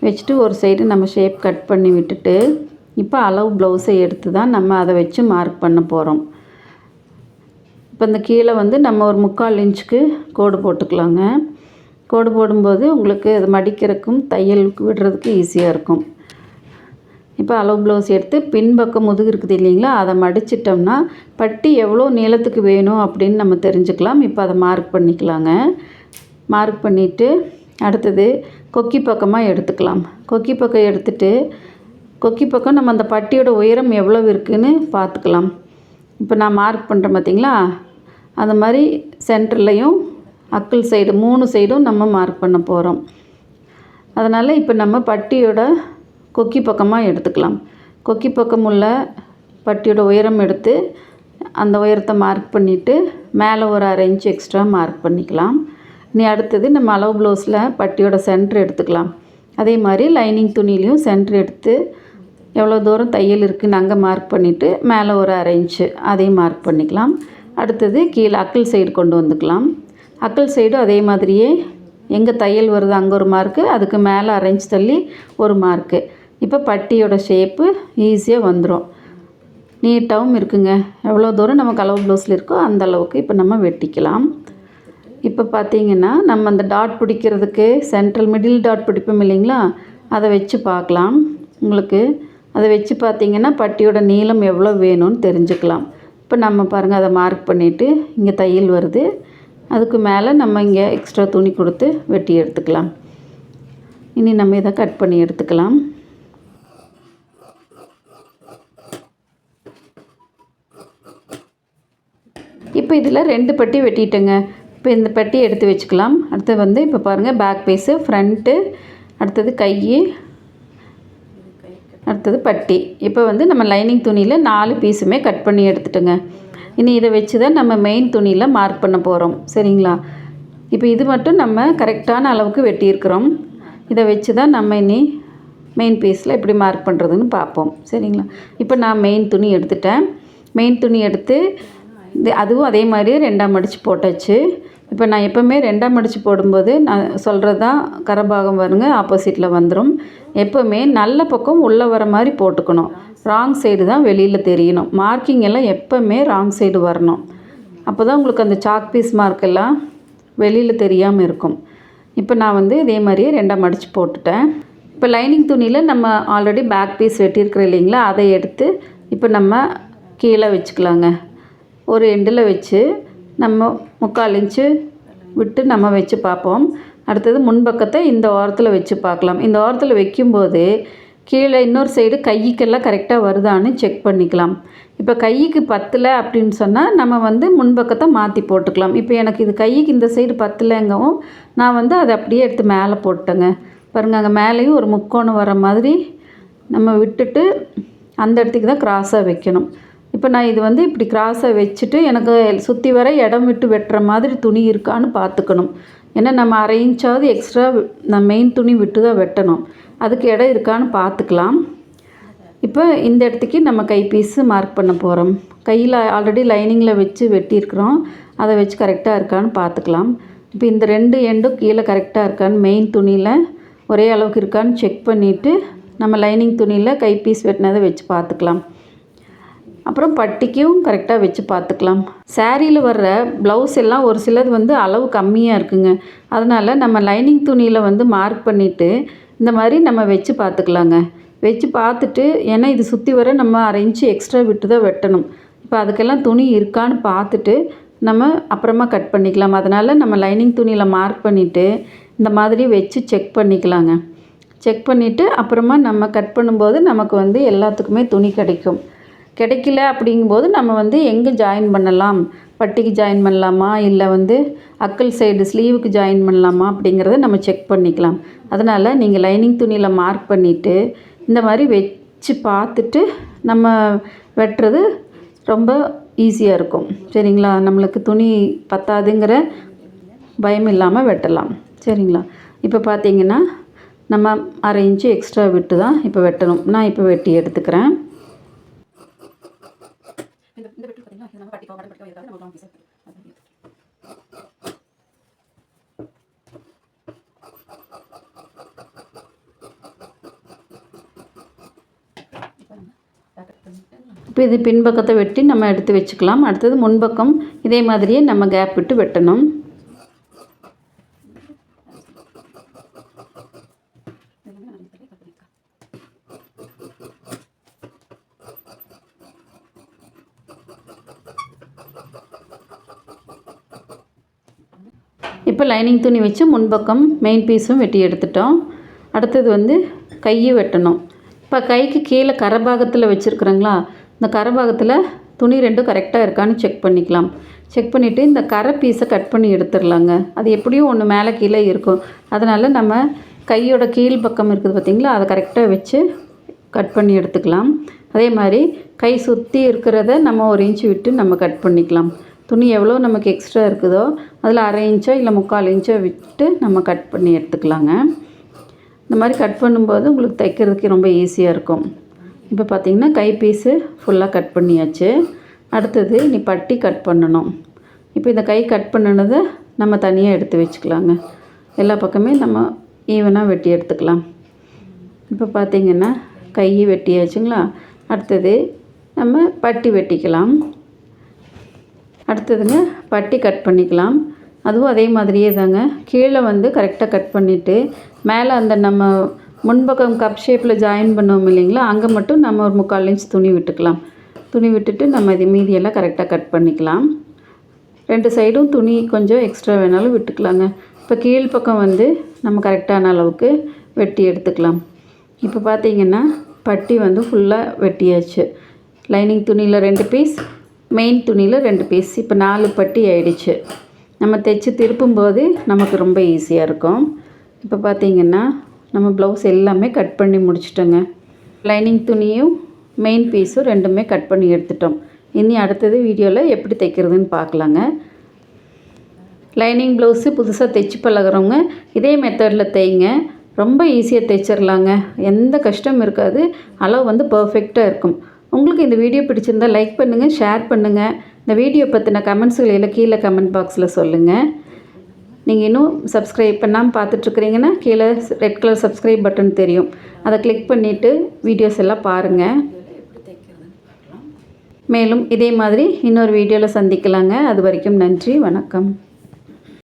வச்சுட்டு ஒரு சைடு நம்ம ஷேப் கட் பண்ணி விட்டுட்டு இப்போ அளவு ப்ளவுஸை எடுத்து தான் நம்ம அதை வச்சு மார்க் பண்ண போகிறோம் இப்போ இந்த கீழே வந்து நம்ம ஒரு முக்கால் இன்ச்சுக்கு கோடு போட்டுக்கலாங்க. கோடு போடும்போது உங்களுக்கு அது மடிக்கிறதுக்கும் தையலுக்கு விடுறதுக்கு ஈஸியாக இருக்கும். இப்போ அளவு ப்ளவுஸ் எடுத்து பின்பக்கம் முதுகு இருக்குது இல்லைங்களா? அதை மடிச்சிட்டோம்னா பட்டி எவ்வளோ நீளத்துக்கு வேணும் அப்படின்னு நம்ம தெரிஞ்சுக்கலாம். இப்போ அதை மார்க் பண்ணிக்கலாங்க. மார்க் பண்ணிவிட்டு அடுத்தது கொக்கி பக்கமாக எடுத்துக்கலாம். கொக்கி பக்கம் எடுத்துட்டு கொக்கி பக்கம் நம்ம அந்த பட்டியோட உயரம் எவ்வளோ இருக்குதுன்னு பார்த்துக்கலாம். இப்போ நான் மார்க் பண்ணுறேன் பார்த்தீங்களா? அந்த மாதிரி சென்டர்லேயும் அக்கிள் சைடு மூணு சைடும் நம்ம மார்க் பண்ண போகிறோம் அதனால் இப்போ நம்ம பட்டியோட கொக்கி பக்கமாக எடுத்துக்கலாம். கொக்கி பக்கம் உள்ள பட்டியோட உயரம் எடுத்து அந்த உயரத்தை மார்க் பண்ணிவிட்டு மேலே ஒரு அரை இன்ச் எக்ஸ்ட்ரா மார்க் பண்ணிக்கலாம். இனி அடுத்தது நம்ம அளவு ப்ளவுஸில் பட்டியோட சென்டர் எடுத்துக்கலாம். அதே மாதிரி லைனிங் துணிலையும் சென்டர் எடுத்து எவ்வளோ தூரம் தையல் இருக்குதுன்னு அங்கே மார்க் பண்ணிவிட்டு மேலே ஒரு அரை இன்ச்சு அதையும் மார்க் பண்ணிக்கலாம். அடுத்தது கீழே அக்கிள் சைடு கொண்டு வந்துக்கலாம். அக்கிள் சைடும் அதே மாதிரியே எங்கே தையல் வருது அங்கே ஒரு மார்க்கு அதுக்கு மேலே அரை தள்ளி ஒரு மார்க்கு இப்போ பட்டியோட ஷேப்பு ஈஸியாக வந்துடும் நீட்டாகவும் இருக்குங்க. எவ்வளோ தூரம் நம்ம கலவு ப்ளவுஸில் இருக்கோ அந்த அளவுக்கு இப்போ நம்ம வெட்டிக்கலாம். இப்போ பார்த்தீங்கன்னா நம்ம அந்த டாட் பிடிக்கிறதுக்கு சென்ட்ரல் மிடில் டாட் பிடிப்போம் இல்லைங்களா? அதை வச்சு பார்க்கலாம். உங்களுக்கு அதை வச்சு பார்த்தீங்கன்னா பட்டியோட நீளம் எவ்வளோ வேணும்னு தெரிஞ்சுக்கலாம். இப்போ நம்ம பாருங்கள் அதை மார்க் பண்ணிவிட்டு இங்கே தையல் வருது. அதுக்கு மேலே நம்ம இங்கே எக்ஸ்ட்ரா துணி கொடுத்து வெட்டி எடுத்துக்கலாம். இனி நம்ம இதை கட் பண்ணி எடுத்துக்கலாம். இப்போ இதில் ரெண்டு பட்டி வெட்டிட்டேங்க. இப்போ இந்த பட்டி எடுத்து வச்சுக்கலாம். அடுத்து வந்து இப்போ பாருங்கள் பேக் பீஸு ஃப்ரண்ட்டு அடுத்தது கை அடுத்தது பட்டி. இப்போ வந்து நம்ம லைனிங் துணியில் நாலு பீஸுமே கட் பண்ணி எடுத்துட்டோங்க. இனி இதை வச்சு தான் நம்ம மெயின் துணியில் மார்க் பண்ண போகிறோம் சரிங்களா? இப்போ இது மட்டும் நம்ம கரெக்டான அளவுக்கு வெட்டியிருக்கிறோம். இதை வச்சு தான் நம்ம இனி மெயின் பீஸில் எப்படி மார்க் பண்ணுறதுன்னு பார்ப்போம். சரிங்களா? இப்போ நான் மெயின் துணி எடுத்துட்டேன். மெயின் துணி எடுத்து இது அதுவும் அதே மாதிரி ரெண்டாம் மடித்து போட்டாச்சு. இப்போ நான் எப்போவுமே ரெண்டாம் மடித்து போடும்போது நான் சொல்கிறது தான் கரபாகம் வருங்க ஆப்போசிட்டில் வந்துடும் எப்போவுமே நல்ல பக்கம் உள்ளே வர மாதிரி போட்டுக்கணும். ராங் சைடு தான் வெளியில் தெரியணும். மார்க்கிங் எல்லாம் எப்போவுமே ராங் சைடு வரணும். அப்போ தான் உங்களுக்கு அந்த சாக் பீஸ் மார்க்கெல்லாம் வெளியில் தெரியாமல் இருக்கும். இப்போ நான் வந்து இதே மாதிரியே ரெண்டாம் மடித்து போட்டுட்டேன். இப்போ லைனிங் துணியில் நம்ம ஆல்ரெடி பேக் பீஸ் வெட்டியிருக்கிறோம் இல்லைங்களா அதை எடுத்து இப்போ நம்ம கீழே வச்சுக்கலாங்க. ஒரு எண்டில் வச்சு நம்ம முக்கால் இன்ச்சு விட்டு நம்ம வச்சு பார்ப்போம். அடுத்தது முன்பக்கத்தை இந்த ஓரத்தில் வச்சு பார்க்கலாம். இந்த ஓரத்தில் வைக்கும்போது கீழே இன்னொரு சைடு கைக்கெல்லாம் கரெக்டாக வருதான்னு செக் பண்ணிக்கலாம். இப்போ கைக்கு பத்தலை அப்படின்னு சொன்னால் நம்ம வந்து முன்பக்கத்தை மாற்றி போட்டுக்கலாம். இப்போ எனக்கு இது கைக்கு இந்த சைடு பத்தலைங்கவும் நான் வந்து அதை அப்படியே எடுத்து மேலே போட்டேங்க. பாருங்கள் அங்கே மேலேயும் ஒரு முக்கோணம் வர மாதிரி நம்ம விட்டுட்டு அந்த இடத்துக்கு தான் க்ராஸாக வைக்கணும். இப்போ நான் இது வந்து இப்படி கிராஸை வச்சுட்டு எனக்கு சுற்றி வர இடம் விட்டு வெட்டுற மாதிரி துணி இருக்கான்னு பார்த்துக்கணும். ஏன்னா நம்ம அரை இன்ச்சாவது எக்ஸ்ட்ரா நான் மெயின் துணி விட்டு தான் வெட்டணும். அதுக்கு இடம் இருக்கான்னு பார்த்துக்கலாம். இப்போ இந்த இடத்துக்கு நம்ம கை மார்க் பண்ண போகிறோம் கையில் ஆல்ரெடி லைனிங்கில் வச்சு வெட்டியிருக்கிறோம். அதை வச்சு கரெக்டாக இருக்கான்னு பார்த்துக்கலாம். இப்போ இந்த ரெண்டு எண்டும் கீழே கரெக்டாக இருக்கான்னு மெயின் துணியில் ஒரே அளவுக்கு இருக்கான்னு செக் பண்ணிவிட்டு நம்ம லைனிங் துணியில் கை பீஸ் வெட்டினதை வச்சு பார்த்துக்கலாம். அப்புறம் பட்டிக்கும் கரெக்டாக வச்சு பார்த்துக்கலாம். சேரீயில் வர்ற ப்ளவுஸ் எல்லாம் ஒரு சிலது வந்து அளவு கம்மியாக இருக்குங்க. அதனால் நம்ம லைனிங் துணியில் வந்து மார்க் பண்ணிவிட்டு இந்த மாதிரி நம்ம வச்சு பார்த்துக்கலாங்க. வச்சு பார்த்துட்டு ஏன்னா இது சுற்றி வர நம்ம அரை இன்ச்சு எக்ஸ்ட்ரா விட்டு தான் வெட்டணும். இப்போ அதுக்கெல்லாம் துணி இருக்கான்னு பார்த்துட்டு நம்ம அப்புறமா கட் பண்ணிக்கலாம். அதனால் நம்ம லைனிங் துணியில் மார்க் பண்ணிவிட்டு இந்த மாதிரி வச்சு செக் பண்ணிக்கலாங்க. செக் பண்ணிவிட்டு அப்புறமா நம்ம கட் பண்ணும்போது நமக்கு வந்து எல்லாத்துக்குமே துணி கிடைக்கும். கிடைக்கல அப்படிங்கும்போது நம்ம வந்து எங்கே ஜாயின் பண்ணலாம்? பட்டிக்கு ஜாயின் பண்ணலாமா? இல்லை வந்து அக்கல் சைடு ஸ்லீவுக்கு ஜாயின் பண்ணலாமா? அப்படிங்கிறத நம்ம செக் பண்ணிக்கலாம். அதனால் நீங்கள் லைனிங் துணியில் மார்க் பண்ணிவிட்டு இந்த மாதிரி வச்சு பார்த்துட்டு நம்ம வெட்டுறது ரொம்ப ஈஸியாக இருக்கும். சரிங்களா? நம்மளுக்கு துணி பத்தாதுங்கிற பயம் இல்லாமல் வெட்டலாம். சரிங்களா? இப்போ பார்த்தீங்கன்னா நம்ம அரை இன்ச்சு எக்ஸ்ட்ரா விட்டு தான் இப்போ வெட்டணும். நான் இப்போ வெட்டி எடுத்துக்கிறேன். இப்போ இது பின்பக்கத்தை வெட்டி நம்ம எடுத்து வச்சுக்கலாம். அடுத்தது முன்பக்கம் இதே மாதிரியே நம்ம கேப் விட்டு வெட்டணும் இப்போ லைனிங் துணி வச்சு முன்பக்கம் மெயின் பீஸும் வெட்டி எடுத்துட்டோம். அடுத்தது வந்து கையை வெட்டணும். இப்போ கைக்கு கீழே கரபாகத்தில் வச்சுருக்குறோங்களா? இந்த கரபாகத்தில் துணி ரெண்டும் கரெக்டாக இருக்கான்னு செக் பண்ணிக்கலாம். செக் பண்ணிவிட்டு இந்த கரை பீஸை கட் பண்ணி எடுத்துடலாங்க. அது எப்படியும் ஒன்று மேலே கீழே இருக்கும். அதனால் நம்ம கையோட கீழ் பக்கம் இருக்குது பார்த்திங்களா அதை கரெக்டாக வச்சு கட் பண்ணி எடுத்துக்கலாம். அதே மாதிரி கை சுற்றி இருக்கிறத நம்ம ஒரு இன்ச்சு விட்டு நம்ம கட் பண்ணிக்கலாம். துணி எவ்வளோ நமக்கு எக்ஸ்ட்ரா இருக்குதோ அதில் அரை இன்ச்சோ இல்லை முக்கால் இன்ச்சோ விட்டு நம்ம கட் பண்ணி எடுத்துக்கலாங்க. இந்த மாதிரி கட் பண்ணும்போது உங்களுக்கு தைக்கிறதுக்கு ரொம்ப ஈஸியாக இருக்கும். இப்போ பார்த்திங்கன்னா கை பீஸு ஃபுல்லாக கட் பண்ணியாச்சு. அடுத்தது நீ பட்டி கட் பண்ணணும். இப்போ இந்த கை கட் பண்ணினதை நம்ம தனியாக எடுத்து வச்சுக்கலாங்க. எல்லா பக்கமே நம்ம ஈவனாக வெட்டி எடுத்துக்கலாம். இப்போ பார்த்திங்கன்னா கை வெட்டியாச்சுங்களா? அடுத்தது நம்ம பட்டி வெட்டிக்கலாம். அடுத்ததுங்க பட்டி கட் பண்ணிக்கலாம். அதுவும் அதே மாதிரியே தாங்க. கீழே வந்து கரெக்டாக கட் பண்ணிவிட்டு மேலே அந்த நம்ம முன்பக்கம் கப் ஷேப்பில் ஜாயின் பண்ணுவோம் இல்லைங்களா அங்கே மட்டும் நம்ம ஒரு முக்கால் இன்ச் துணி விட்டுக்கலாம். துணி விட்டுட்டு நம்ம இது மீதியெல்லாம் கரெக்டாக கட் பண்ணிக்கலாம். ரெண்டு சைடும் துணி கொஞ்சம் எக்ஸ்ட்ரா வேணாலும் விட்டுக்கலாங்க. இப்போ கீழ்ப்பக்கம் வந்து நம்ம கரெக்டான அளவுக்கு வெட்டி எடுத்துக்கலாம். இப்போ பார்த்திங்கன்னா பட்டி வந்து ஃபுல்லாக வெட்டியாச்சு. லைனிங் துணியில் ரெண்டு பீஸ் மெயின் துணியில் ரெண்டு பீஸ் இப்போ நாலு பட்டி ஆயிடுச்சு. நம்ம தைச்சி திருப்பும்போது நமக்கு ரொம்ப ஈஸியாக இருக்கும். இப்போ பார்த்திங்கன்னா நம்ம ப்ளவுஸ் எல்லாமே கட் பண்ணி முடிச்சிட்டோங்க. லைனிங் துணியும் மெயின் பீஸும் ரெண்டுமே கட் பண்ணி எடுத்துட்டோம். இனி அடுத்தது வீடியோவில் எப்படி தைக்கிறதுன்னு பார்க்கலாங்க லைனிங் ப்ளவுஸு புதுசாக தைச்சி பழகிறவங்க இதே மெத்தடில் தைங்க. ரொம்ப ஈஸியாக தைச்சிடலாங்க எந்த கஷ்டம் இருக்காது. அளவு வந்து பர்ஃபெக்டாக இருக்கும். உங்களுக்கு இந்த வீடியோ பிடிச்சிருந்தால் லைக் பண்ணுங்கள் ஷேர் பண்ணுங்கள் இந்த வீடியோ பற்றின கமெண்ட்ஸுகள் எல்லாம் கீழே கமெண்ட் பாக்ஸில் சொல்லுங்கள் நீங்கள் இன்னும் சப்ஸ்கிரைப் பண்ணாமல் பார்த்துட்ருக்குறீங்கன்னா கீழே ரெட் கலர் சப்ஸ்கிரைப் பட்டன் தெரியும். அதை கிளிக் பண்ணிவிட்டு வீடியோஸ் எல்லாம் பாருங்கள் மேலும் இதே மாதிரி இன்னொரு வீடியோவில் சந்திக்கலாங்க. அது வரைக்கும் நன்றி வணக்கம்.